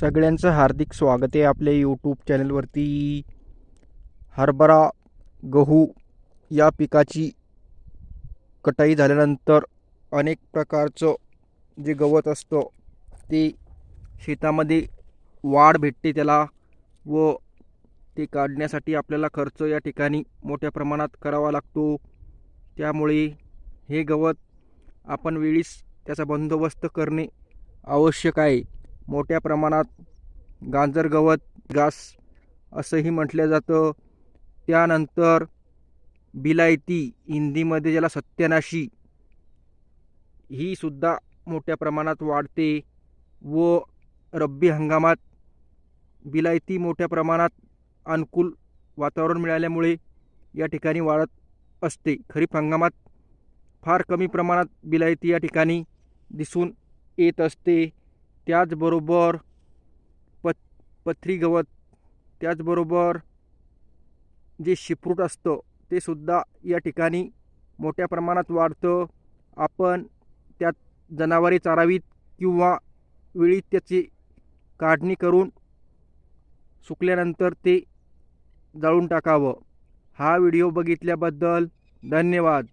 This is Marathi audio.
सगळ्यांचं हार्दिक स्वागत आहे आपल्या यूट्यूब चॅनलवरती हरभरा गहू या पिकाची कटाई झाल्यानंतर अनेक प्रकारचं जे गवत असतं ते शेतामध्ये वाढ भेटते त्याला व ते काढण्यासाठी आपल्याला खर्च या ठिकाणी मोठ्या प्रमाणात करावा लागतो. त्यामुळे हे गवत आपण वेळीच त्याचा बंदोबस्त करणे आवश्यक आहे. मोठ्या प्रमाणात गांजर गवत घास असंही म्हटलं जातं. त्यानंतर बिलायती हिंदीमध्ये ज्याला सत्यानाशी ही सुद्धा मोठ्या प्रमाणात वाढते व रब्बी हंगामात बिलायती मोठ्या प्रमाणात अनुकूल वातावरण मिळाल्यामुळे या ठिकाणी वाढत असते. खरीप हंगामात फार कमी प्रमाणात बिलायती या ठिकाणी दिसून येत असते. त्याचबरोबर पथ पथरी गवत त्याचबरोबर जे शिफ्रूट असतं ते सुद्धा या ठिकाणी मोठ्या प्रमाणात वाढतं. आपण त्यात जनावरे चारावीत किंवा वेळी त्याची काढणी करून सुकल्यानंतर ते जाळून टाकावं. हा व्हिडिओ बघितल्याबद्दल धन्यवाद.